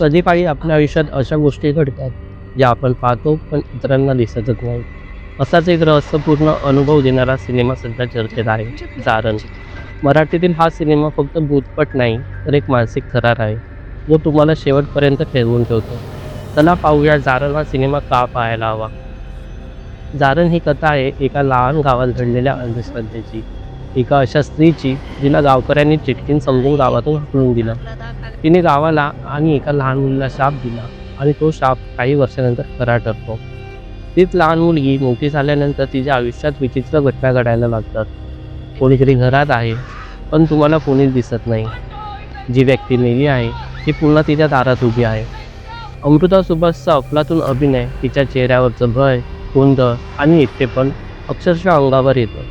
कधी काही आपल्या आयुष्यात अशा गोष्टी घडतात ज्या आपण पाहतो पण इतरांना दिसतच नाही. असाच एक रहस्यपूर्ण अनुभव देणारा सिनेमा सध्या चर्चेत आहे जारण मराठीतील हा सिनेमा फक्त भूतपट नाही तर एक मानसिक थरार आहे. जो तुम्हाला शेवटपर्यंत ठेवून ठेवतो. चला पाहूया जारण हा सिनेमा का पाहायला हवा. जारण ही कथा आहे एका लहान गावात घडलेल्या अंधश्रद्धेची. एका अशा स्त्रीची जिला गावकऱ्यांनी चिटकीन समजून गावातून हकलून दिलं. तिने गावाला आणि एका लहान मुलीला शाप दिला आणि तो शाप काही वर्षानंतर खरा ठरतो. तीच लहान मुलगी मोठी झाल्यानंतर तिच्या आयुष्यात विचित्र घटना घडायला लागतात. कोणीतरी घरात आहे पण तुम्हाला कोणीच दिसत नाही. जी व्यक्ती मेली आहे ती पुन्हा तिच्या दारात उभी आहे. अमृता सुभाषचा अफलातून अभिनय तिच्या चेहऱ्यावरचं भय गोंधळ आणि एकटेपण अक्षरशः अंगावर येतं.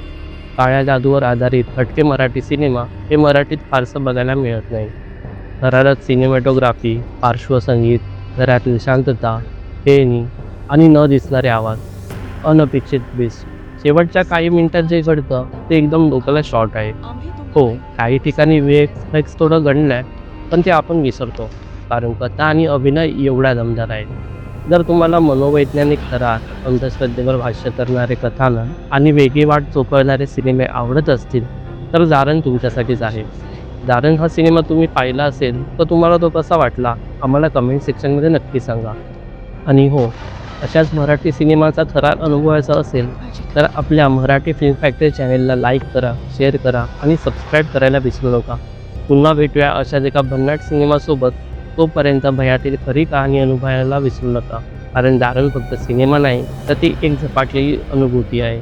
काळ्या जादूवर आधारित हटके मराठी सिनेमा हे मराठीत फारसं बघायला मिळत नाही. थरारक सिनेमॅटोग्राफी पार्श्वसंगीत घरातील शांतता खेळणी आणि न दिसणारे आवाज अनपेक्षित बेस शेवटच्या काही मिनिटात जे घडतं ते एकदम डोक्याला शॉर्ट आहे. हो काही ठिकाणी वेग फ्लेक्स थोडं गणलं आहे पण ते आपण विसरतो कारण कथा आणि अभिनय एवढा दमदार आहे जर तुम्हाला मनोवैज्ञानिक थरार अंधश्रद्धेवर भाष्य करणारे कथानक आणि वेगळी वाट चोपळणारे सिनेमे आवडत असतील तर जारण तुमच्यासाठीच आहे. दारण हा सिनेमा तुम्ही पाहिला असेल तर तुम्हाला तो कसा वाटला? आम्हाला कमेंट सेक्शनमध्ये नक्की सांगा. आणि हो अशाच मराठी सिनेमाचा थरार अनुभवायचा असेल तर आपल्या मराठी फिल्म फॅक्टरी चॅनेलला लाईक करा शेअर करा आणि सबस्क्राईब करायला विसरू नका. पुन्हा भेटूया अशाच एका भन्नाट सिनेमासोबत. तोपर्यंत भयातील खरी कहाणी अनुभवायला विसरू नका. कारण दारण फक्त सिनेमा नाही तर ती एक झपाटलेली अनुभूती आहे.